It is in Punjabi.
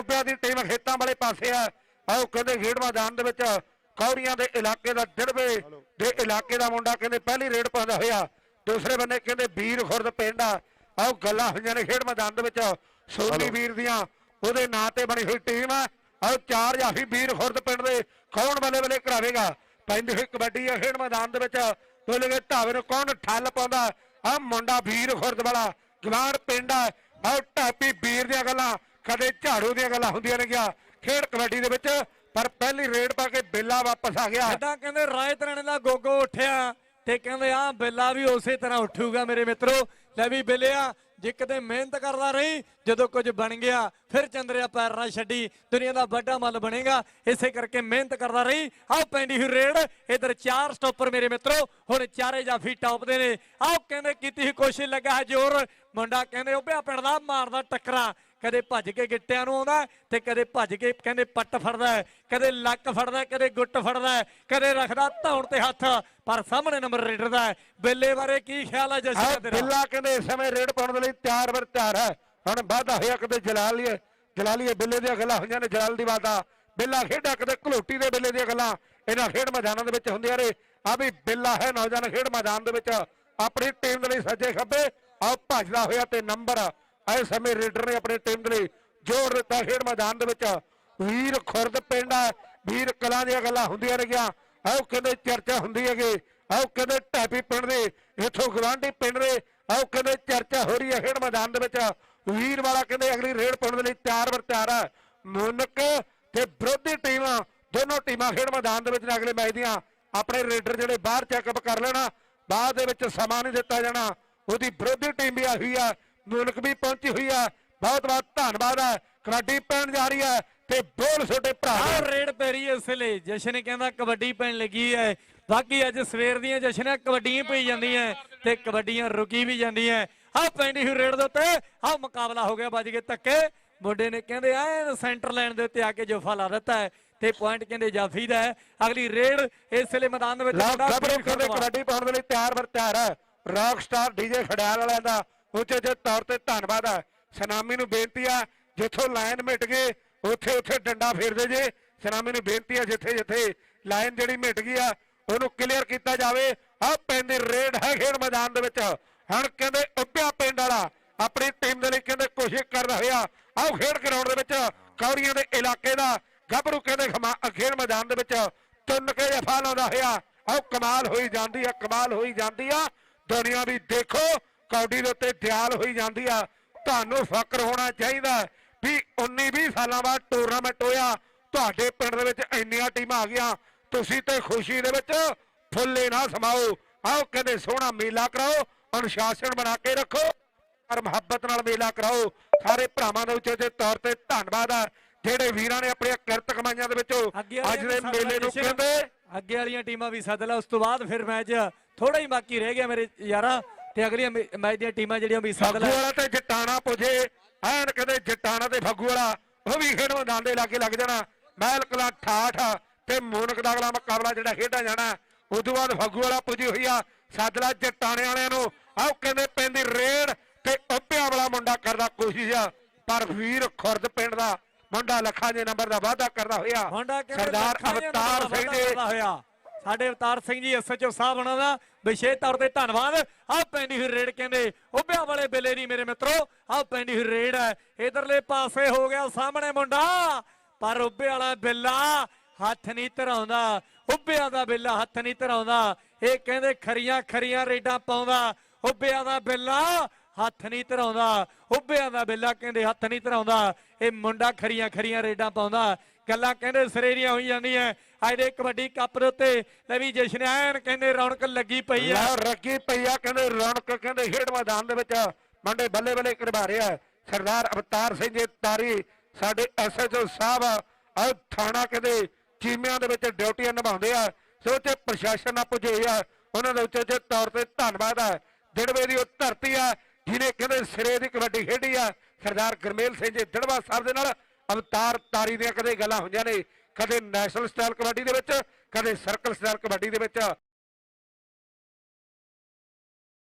ਉੱਬਿਆ ਦੀ ਟੀਮ ਖੇਤਾਂ ਵਾਲੇ ਪਾਸੇ ਆ। ਆਓ ਕਹਿੰਦੇ ਖੇਡ ਮੈਦਾਨ ਦੇ ਵਿੱਚ ਕੌੜੀਆਂ ਦੇ ਇਲਾਕੇ ਦਾ ਦਿੜਵੇ ਦੇ ਇਲਾਕੇ ਦਾ ਮੁੰਡਾ ਕਹਿੰਦੇ ਪਹਿਲੀ ਰੇਡ ਪਾਉਂਦਾ ਹੋਇਆ। ਦੂਸਰੇ ਬੰਨੇ ਕਹਿੰਦੇ ਵੀਰ ਖੁਰਦ ਪਿੰਡ ਆ। ਆਓ ਗੱਲਾਂ ਹੋਈਆਂ ਨੇ ਖੇਡ ਮੈਦਾਨ ਦੇ ਵਿੱਚ। ਸੋਨੀ ਵੀਰ ਦੀਆਂ ਉਹਦੇ ਨਾਂ ਤੇ ਬਣੀ ਹੋਈ ਟੀਮ ਆ। ਆਓ ਚਾਰ ਜਾਫੀ ਵੀਰ ਖੁਰਦ ਪਿੰਡ ਦੇ ਕੌਣ ਬੱਲੇ ਬੱਲੇ ਕਰਾਵੇਗਾ? ਪੈਂਦੀ ਹੋਈ ਕਬੱਡੀ ਆ ਖੇਡ ਮੈਦਾਨ ਦੇ ਵਿੱਚ। ਬੋਲੇ ਗਏ ਢਾਵੇ ਨੂੰ ਕੌਣ ਠੱਲ ਪਾਉਂਦਾ? ਆ ਮੁੰਡਾ ਵੀਰ ਖੁਰਦ ਵਾਲਾ। ਗਵਾਰ ਪਿੰਡ ਆ। ਆਓ ਢਾਪੀ ਵੀਰ ਦੀਆਂ ਗੱਲਾਂ। ਕਦੇ ਝਾੜੂ ਦੀਆਂ ਗੱਲਾਂ ਹੁੰਦੀਆਂ ਨੇ ਗਿਆ ਖੇਡ ਕਬੱਡੀ ਦੇ ਵਿੱਚ, ਪਰ ਪਹਿਲੀ ਰੇਡ ਪਾ ਕੇ ਬੇਲਾ ਵਾਪਸ ਆ ਗਿਆ। ਜਿੱਦਾਂ ਕਹਿੰਦੇ ਰਾਏ ਤਰਾਣੇ ਦਾ ਗੋਗੋ ਉੱਠਿਆ ਤੇ ਕਹਿੰਦੇ ਆ ਬੇਲਾ ਵੀ ਉਸੇ ਤਰ੍ਹਾਂ ਉੱਠੂਗਾ ਮੇਰੇ ਮਿੱਤਰੋ। ਲੈ ਵੀ ਬੇਲਿਆ, ਜੇ ਕਿਤੇ ਮਿਹਨਤ ਕਰਦਾ ਰਹੀ, ਜਦੋਂ ਕੁਝ ਬਣ ਗਿਆ, ਫਿਰ ਚੰਦਰਿਆ ਪੈਰ ਨਾ ਛੱਡੀ, ਦੁਨੀਆ ਦਾ ਵੱਡਾ ਮੱਲ ਬਣੇਗਾ। ਇਸੇ ਕਰਕੇ ਮਿਹਨਤ ਕਰਦਾ ਰਹੀ। ਆਹ ਪੈਂਦੀ ਹੋਈ ਰੇਡ, ਇਧਰ ਚਾਰ ਸਟਾਪਰ ਮੇਰੇ ਮਿੱਤਰੋ, ਹੁਣ ਚਾਰੇ ਜਾਫੀ ਟੌਪ ਦੇ ਨੇ। ਆਹ ਕਹਿੰਦੇ ਕੀਤੀ ਸੀ ਕੋਸ਼ਿਸ਼ ਲੱਗਾ ਹੈ ਜ਼ੋਰ। ਮੁੰਡਾ ਕਹਿੰਦੇ ਉਹ ਪਿਆ ਪਿੰਡ ਦਾ ਮਾਰਦਾ ਟੱਕਰਾ। ਕਦੇ ਭੱਜ ਕੇ ਗਿੱਟਿਆਂ ਨੂੰ ਆਉਂਦਾ ਤੇ ਕਦੇ ਭੱਜ ਕੇ ਕਹਿੰਦੇ ਪੱਟ ਫੜਦਾ ਕਦੇ ਲੱਕ ਫੜਦਾ ਕਦੇ ਗੁੱਟ ਫੜਦਾ ਕਦੇ ਰੱਖਦਾ ਧੌਣ ਤੇ ਹੱਥ ਪਰ ਸਾਹਮਣੇ ਨੰਬਰ ਰੇਡਰ ਦਾ। ਬੇਲੇ ਬਾਰੇ ਕੀ ਖਿਆਲ ਹੈ ਜਸ਼ਨ ਤੇਰਾ? ਬਿੱਲਾ ਕਹਿੰਦੇ ਇਸ ਸਮੇਂ ਰੇਡ ਪਾਉਣ ਦੇ ਲਈ ਤਿਆਰ ਵਰ ਤਿਆਰ ਹੈ। ਹੁਣ ਵਾਧਾ ਹੋਇਆ ਕਦੇ ਜਲਾਲੀਏ ਜਲਾਲੀਏ ਬਿੱਲੇ ਦੀਆਂ ਗੱਲਾਂ ਹੋਈਆਂ ਨੇ ਜਲਾਲ ਦੀ ਵਾਦਾ। ਬਿੱਲਾ ਖੇਡਿਆ ਕਦੇ ਘਲੋਟੀ ਦੇ ਬਿੱਲੇ ਦੀਆਂ ਗੱਲਾਂ। ਇਹਨਾਂ ਖੇਡ ਮੈਦਾਨਾਂ ਦੇ ਵਿੱਚ ਹੁੰਦੀਆਂ ਨੇ। ਆ ਵੀ ਬਿੱਲਾ ਹੈ ਨੌਜਵਾਨ ਖੇਡ ਮੈਦਾਨ ਦੇ ਵਿੱਚ। ਆਪਣੀ ਟੀਮ ਦੇ ਲਈ ਸੱਜੇ ਖੱਬੇ। ਆ ਭੱਜਦਾ ਹੋਇਆ ਤੇ ਨੰਬਰ ਇਸ ਸਮੇਂ ਰੇਡਰ ਨੇ ਆਪਣੀ ਟੀਮ ਦੇ ਲਈ ਜੋਰ ਦਿੱਤਾ ਖੇਡ ਮੈਦਾਨ ਦੇ ਵਿੱਚ। ਵੀਰ ਖੁਰਦ ਪਿੰਡ ਹੈ ਵੀਰ ਕਲਾਂ ਦੀਆਂ ਗੱਲਾਂ ਹੁੰਦੀਆਂ ਨੇ ਆਓ ਕਹਿੰਦੇ ਚਰਚਾ ਹੁੰਦੀ ਹੈਗੀ। ਆਓ ਕਹਿੰਦੇ ਢਾਬੀ ਪਿੰਡ ਦੇ, ਇਥੋਂ ਗਵਾਂਢੀ ਪਿੰਡ ਦੇ, ਆਓ ਕਹਿੰਦੇ ਚਰਚਾ ਹੋ ਰਹੀ ਹੈ ਖੇਡ ਮੈਦਾਨ ਦੇ ਵਿੱਚ। ਵੀਰ ਵਾਲਾ ਕਹਿੰਦੇ ਅਗਲੀ ਰੇਡ ਪਾਉਣ ਦੇ ਲਈ ਤਿਆਰ ਵਰ ਤਿਆਰ ਹੈ ਮੁਨਕ ਤੇ ਵਿਰੋਧੀ ਟੀਮ, ਦੋਨੋਂ ਟੀਮਾਂ ਖੇਡ ਮੈਦਾਨ ਦੇ ਵਿੱਚ ਅਗਲੇ ਮੈਚ ਦੀਆਂ। ਆਪਣੇ ਰੇਡਰ ਜਿਹੜੇ ਬਾਹਰ ਚੈੱਕਅਪ ਕਰ ਲੈਣਾ, ਬਾਅਦ ਦੇ ਵਿੱਚ ਸਮਾਂ ਨਹੀਂ ਦਿੱਤਾ ਜਾਣਾ। ਉਹਦੀ ਵਿਰੋਧੀ ਟੀਮ ਵੀ ਆਹੀ ਆ। ਮੁਨਕ ਵੀ ਪਹੁੰਚੀ ਹੋਈ ਆ। ਬਹੁਤ ਬਹੁਤ ਧੰਨਵਾਦ ਹੈ ਕਬੱਡੀ ਪੈਣ ਜਾ ਰਹੀ ਹੈ ਤੇ ਬੋਲ ਛੋਟੇ ਭਰਾ। ਰੇਡ ਪੈ ਰਹੀ ਹੈ ਇਸ ਵੇਲੇ। ਜਸ਼ਨ ਕਹਿੰਦਾ ਕਬੱਡੀ ਪੈਣ ਲੱਗੀ ਹੈ ਬਾਕੀ ਅੱਜ ਸਵੇਰ ਦੀਆਂ ਜਸ਼ਨਾਂ ਕਬੱਡੀਆਂ ਪਈ ਜਾਂਦੀਆਂ ਤੇ ਕਬੱਡੀਆਂ ਰੁਕੀ ਵੀ ਜਾਂਦੀਆਂ। ਆਹ ਪੈਂਦੀ ਹੋਈ ਰੇਡ ਦੇ ਉੱਤੇ। ਆਹ ਮੁਕਾਬਲਾ ਹੋ ਗਿਆ ਵੱਜ ਕੇ ਧੱਕੇ। ਮੁੰਡੇ ਨੇ ਕਹਿੰਦੇ ਐ ਸੈਂਟਰ ਲਾਈਨ ਦੇ ਉੱਤੇ ਆ ਕੇ ਜਫਾ ਲਾ ਦਿੱਤਾ ਹੈ ਤੇ ਪੁਆਇੰਟ ਕਹਿੰਦੇ ਜਾਫੀ ਦਾ ਹੈ। ਅਗਲੀ ਰੇਡ ਇਸ ਵੇਲੇ ਮੈਦਾਨ ਦੇ ਵਿੱਚ। ਕਬੱਡੀ ਪਾਉਣ ਦੇ ਲਈ ਤਿਆਰ ਵਰ ਤਿਆਰ ਹੈ। ਰੌਕ ਸਟਾਰ ਡੀਜੇ ਖੜਿਆਲ ਵਾਲਿਆਂ ਦਾ ਉਚੇਚੇ ਤੌਰ ਤੇ ਧੰਨਵਾਦ ਹੈ ਸਨਾਮੀ ਨੂੰ ਬੇਨਤੀ ਆ, ਜਿੱਥੋਂ ਲਾਈਨ ਮਿਟ ਗਏ ਉੱਥੇ ਉੱਥੇ ਡੰਡਾ ਫੇਰਦੇ ਜੇ। ਸਨਾਮੀ ਨੂੰ ਬੇਨਤੀ ਆ, ਜਿੱਥੇ ਜਿੱਥੇ ਲਾਈਨ ਜਿਹੜੀ ਮਿਟ ਗਈ ਆ, ਉਹਨੂੰ ਕਲੀਅਰ ਕੀਤਾ ਜਾਵੇ। ਆਹ ਪੈਂਦੀ ਰੇਡ ਹੈ ਖੇਡ ਮੈਦਾਨ ਦੇ ਵਿੱਚ। ਹੁਣ ਕਹਿੰਦੇ ਉੱਪਿਆ ਪਿੰਡ ਵਾਲਾ। ਆਪਣੀ ਟੀਮ ਦੇ ਲਈ ਕਹਿੰਦੇ ਕੋਸ਼ਿਸ਼ ਕਰਦਾ ਹੋਇਆ ਆਓ ਖੇਡ ਗਰਾਊਂਡ ਦੇ ਵਿੱਚ ਕੌੜੀਆਂ ਦੇ ਇਲਾਕੇ ਦਾ। ਗੱਭਰੂ ਕਹਿੰਦੇ ਖਮਾ ਖੇਡ ਮੈਦਾਨ ਦੇ ਵਿੱਚ। ਤੁੰਨ ਕੇ ਜਫਾ ਲਾਉਂਦਾ ਹੋਇਆ। ਆਹ ਕਮਾਲ ਹੋਈ ਜਾਂਦੀ ਆ, ਕਮਾਲ ਹੋਈ ਜਾਂਦੀ ਆ। ਦੁਨੀਆ ਵੀ ਦੇਖੋ। ਕੌਡੀ ਦੇ ਉੱਤੇ ਦਿਆਲ ਹੋਈ ਜਾਂਦੀ ਆ। ਤੁਹਾਨੂੰ ਫਕਰ ਹੋਣਾ ਚਾਹੀਦਾ ਵੀ 19 20 ਸਾਲਾਂ ਬਾਅਦ ਟੂਰਨਾਮੈਂਟ ਹੋਇਆ। ਤੁਹਾਡੇ ਪਿੰਡ ਦੇ ਵਿੱਚ ਇੰਨੀਆਂ ਟੀਮਾਂ ਆ ਗਈਆਂ। ਤੁਸੀਂ ਤੇ ਖੁਸ਼ੀ ਦੇ ਵਿੱਚ ਫੁੱਲੇ ਨਾ ਸਮਾਓ। ਆਓ ਕਹਿੰਦੇ ਸੋਹਣਾ ਮੇਲਾ ਕਰਾਓ ਅਨੁਸ਼ਾਸਨ ਬਣਾ ਕੇ ਰੱਖੋ। ਔਰ ਮੁਹੱਬਤ ਨਾਲ ਮੇਲਾ ਕਰਾਓ। ਸਾਰੇ ਭਰਾਵਾਂ ਦੇ ਉੱਚੇ ਉੱਚੇ ਤੌਰ ਤੇ ਧੰਨਵਾਦ ਆ। ਜਿਹੜੇ ਵੀਰਾਂ ਨੇ ਆਪਣੀਆਂ ਕਿਰਤ ਕਮਾਈਆਂ ਦੇ ਵਿੱਚੋਂ ਅੱਜ ਦੇ ਮੇਲੇ ਨੂੰ ਕਹਿੰਦੇ ਅੱਗੇ ਵਾਲੀਆਂ ਟੀਮਾਂ ਵੀ ਸੱਦ ਲਾ। ਉਸ ਤੋਂ ਬਾਅਦ ਫਿਰ ਮੈਚ ਥੋੜਾ ਹੀ ਬਾਕੀ ਰਹਿ ਗਿਆ ਮੇਰੇ ਯਾਰਾ। ਤੇ ਅਗਲੀਆਂ ਮੈਚ ਦੀਆਂ ਟੀਮਾਂ ਜਿਹੜੀਆਂ ਵੀ ਫੱਗੂ ਲੈ ਵਾਲਾ ਤੇ ਜਟਾਣਾ ਪੁਜੇ। ਐਨ ਕਦੇ ਜਟਾਣਾ ਤੇ ਫੱਗੂ ਵਾਲਾ। ਉਹ ਵੀ ਖੇਡ ਮੈਦਾਨ ਦੇ ਲਾਗੇ ਲੱਗ ਜਾਣਾ। ਮਹਿਲ ਕਲਾ ਠਾਠ ਤੇ ਮੂਨਕ ਦਾ ਅਗਲਾ ਮੁਕਾਬਲਾ ਜਿਹੜਾ ਖੇਡਿਆ ਜਾਣਾ। ਉਦੋਂ ਬਾਅਦ ਫੱਗੂ ਵਾਲਾ ਪੁਜੀ ਹੋਈ ਆ। ਸੱਦਲਾ ਜਟਾਣੇ ਵਾਲਿਆਂ ਨੂੰ। ਆਓ ਕਹਿੰਦੇ ਪੈਂਦੀ ਰੇਡ ਤੇ ਉੱਪਿਆ ਵਾਲਾ ਮੁੰਡਾ ਕਰਦਾ ਕੋਸ਼ਿਸ਼। ਆ ਪਰ ਵੀਰ ਖੁਰਦ ਪਿੰਡ ਦਾ ਮੁੰਡਾ ਲੱਖਾਂ ਦੇ ਨੰਬਰ ਦਾ ਵਾਅਦਾ ਕਰਦਾ ਹੋਇਆ। ਕਹਿੰਦੇ ਸਰਦਾਰ ਅਵਤਾਰ ਸਿੰਘ ਦਾ ਸਾਡੇ ਅਵਤਾਰ ਸਿੰਘ ਜੀ ਐਸਐਚਓ ਸਾਹਿਬ ਉਹਨਾਂ ਦਾ ਵਿਸ਼ੇਸ਼ ਤੌਰ ਤੇ ਧੰਨਵਾਦ। ਆਹ ਪੈਂਦੀ ਹੋਈ ਰੇਡ ਕਹਿੰਦੇ, ਉੱਭਿਆ ਵਾਲੇ ਬੇਲੇ ਨਹੀਂ ਮੇਰੇ ਮਿੱਤਰੋ, ਆਹ ਪੈਂਦੀ ਹੋਈ ਰੇਡ ਹੈ। ਇਧਰਲੇ ਪਾਸੇ ਹੋ ਗਿਆ ਸਾਹਮਣੇ ਮੁੰਡਾ, ਪਰ ਉੱਭੇ ਵਾਲਾ ਬਿੱਲਾ ਹੱਥ ਨਹੀਂ ਧਰਾਉਂਦਾ। ਉੱਭਿਆਂ ਦਾ ਬਿੱਲਾ ਹੱਥ ਨਹੀਂ ਧਰਾਉਂਦਾ। ਇਹ ਕਹਿੰਦੇ ਖਰੀਆਂ ਖਰੀਆਂ ਰੇਡਾਂ ਪਾਉਂਦਾ। ਉੱਭਿਆਂ ਦਾ ਬਿੱਲਾ ਹੱਥ ਨਹੀਂ ਧਰਾਉਂਦਾ। ਉੱਭਿਆਂ ਦਾ ਬਿੱਲਾ ਕਹਿੰਦੇ ਹੱਥ ਨਹੀਂ ਧਰਾਉਂਦਾ। ਇਹ ਮੁੰਡਾ ਖਰੀਆਂ ਖਰੀਆਂ ਰੇਡਾਂ ਪਾਉਂਦਾ। ਗੱਲਾਂ ਕਹਿੰਦੇ ਸਰੇਰੀਆਂ ਹੋਈ ਜਾਂਦੀਆਂ। ਅੱਜ ਦੇ ਕਬੱਡੀ ਕੱਪ ਦੇ ਉੱਤੇ। ਲੈ ਵੀ ਜਸ਼ਨ ਐਨ ਕਹਿੰਦੇ ਰੌਣਕ ਲੱਗੀ ਪਈ ਆ। ਲਓ ਰੱਗੀ ਪਈਆ ਕਹਿੰਦੇ ਰੌਣਕ, ਕਹਿੰਦੇ ਖੇਡ ਮੈਦਾਨ ਦੇ ਵਿੱਚ ਮੰਡੇ ਬੱਲੇ ਬੱਲੇ ਕਰਵਾ ਰਿਹਾ ਸਰਦਾਰ ਅਵਤਾਰ ਸਿੰਘ ਜੀ ਤਾਰੀ, ਸਾਡੇ ਐਸਐਚਓ ਸਾਹਿਬ ਆ ਥਾਣਾ ਕਹਿੰਦੇ ਚੀਮਿਆਂ ਦੇ ਵਿੱਚ ਡਿਊਟੀਆਂ ਨਿਭਾਉਂਦੇ ਆ। ਸੋ ਤੇ ਪ੍ਰਸ਼ਾਸਨ ਨਾਲ ਪੁੱਜੇ ਆ। ਉਹਨਾਂ ਦੇ ਉੱਚੇ ਉੱਚੇ ਤੌਰ ਤੇ ਧੰਨਵਾਦ ਆ। ਦਿੜਵੇ ਦੀ ਉਹ ਧਰਤੀ ਆ, ਜਿਹਨੇ ਕਹਿੰਦੇ ਸਿਰੇ ਦੀ ਕਬੱਡੀ ਖੇਡੀ ਆ। ਸਰਦਾਰ ਗਰਮੇਲ ਸਿੰਘ ਜੀ ਦਿੜਵਾ ਸਾਹਿਬ ਦੇ ਨਾਲ ਅਵਤਾਰ ਤਾਰੀ ਦੀਆਂ ਕਦੇ ਗੱਲਾਂ ਹੁੰਦੀਆਂ ਨੇ। ਕਦੇ ਨੈਸ਼ਨਲ ਸਟਾਈਲ ਕਬੱਡੀ ਦੇ ਵਿੱਚ ਕਦੇ ਸਰਕਲ ਸਟਾਈਲ ਕਬੱਡੀ ਦੇ ਵਿੱਚ।